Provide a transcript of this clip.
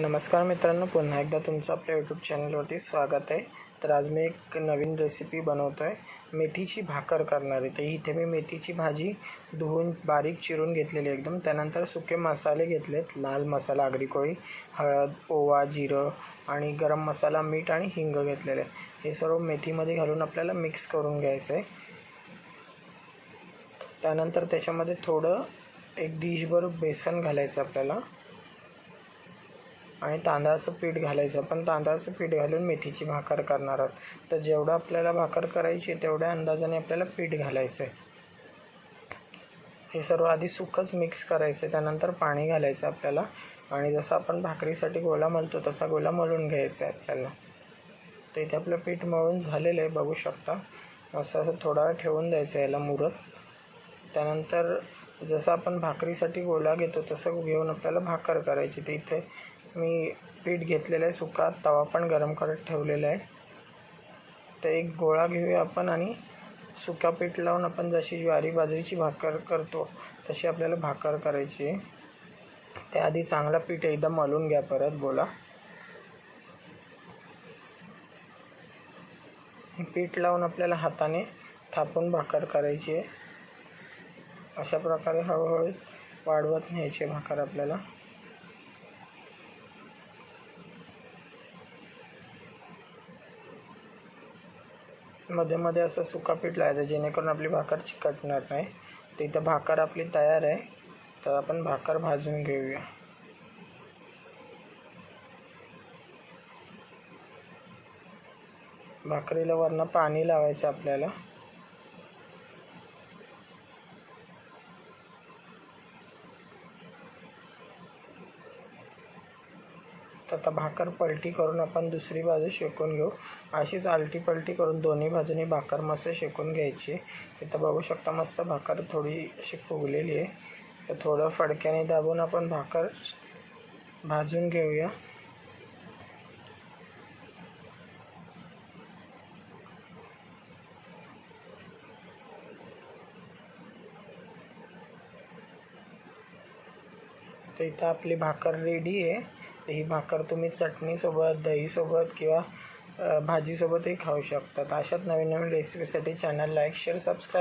नमस्कार मित्रांनो पुन्हा एकदा तुमचं आपल्या यूट्यूब चॅनलवरती स्वागत आहे. तर आज मी एक नवीन रेसिपी बनवतो आहे मेथीची भाकर करणार. आहे तर इथे मी मेथीची भाजी धुवून बारीक चिरून घेतलेली एकदम. त्यानंतर सुके मसाले घेतलेत. लाल मसाला आगरी कोळी हळद ओवा जिरं आणि गरम मसाला मीठ आणि हिंग घेतलेले हे सर्व मेथीमध्ये घालून आपल्याला मिक्स करून घ्यायचं आहे त्यानंतर त्याच्यामध्ये थोडं एक डिशभर बेसन घालायचं आपल्याला. आणि तांदळाचं पीठ घालायचं. आपण तांदळाचं पीठ घालून मेथीची भाकर करणार आहोत. तर जेवढं आपल्याला भाकर करायची तेवढ्या अंदाजाने आपल्याला पीठ घालायचं आहे हे सर्व आधी सुकंच मिक्स करायचं आहे त्यानंतर पाणी घालायचं आपल्याला. आणि जसं आपण भाकरीसाठी गोला मळतो तसा गोला मळून घ्यायचा आहे आपल्याला. तर इथे आपलं पीठ मळून झालेलं आहे बघू शकता. असं असं थोडा वेळ ठेवून द्यायचं याला मुरत. त्यानंतर जसं आपण भाकरीसाठी गोळा घेतो तसं घेऊन आपल्याला भाकर करायची. तर इथे मी पीठ घेतलेलं आहे सुका तवा पण गरम करत ठेवलेला आहे. तर एक गोळा घेऊया आपण आणि सुका पीठ लावून आपण जशी ज्वारी बाजरीची भाकर करतो तशी आपल्याला भाकर करायची आहे. त्याआधी चांगला पीठ एकदम मळून घ्या परत गोळा पीठ लावून आपल्याला हाताने थापून भाकर करायची आहे. अशा प्रकारे हळूहळू वाढवत न्यायची भाकर आपल्याला. मध्ये मध्ये असं सुका पीठ लावायचं जेणेकरून आपली भाकर चिकटणार नाही. तर इथं भाकर आपली तयार आहे. तर आपण भाकर भाजून घेऊया. भाकरीला वरनं पाणी लावायचं आपल्याला. तर आता भाकर पलटी करून आपण दुसरी बाजू शेकून घेऊ. अशीच आलटी पलटी करून दोन्ही बाजूनी भाकर मस्त शेकून घ्यायची. इथं बघू शकता मस्त भाकर थोडी अशी फुगलेली आहे. तर थोडं फडक्याने दाबून आपण भाकर भाजून घेऊया. तर इथं आपली भाकर रेडी आहे. ही भाकर तुम्ही चटणीसोबत दहीसोबत किंवा भाजीसोबतही खाऊ शकतात. अशाच नवीन नवीन रेसिपीसाठी चॅनल लाईक शेअर सबस्क्राईब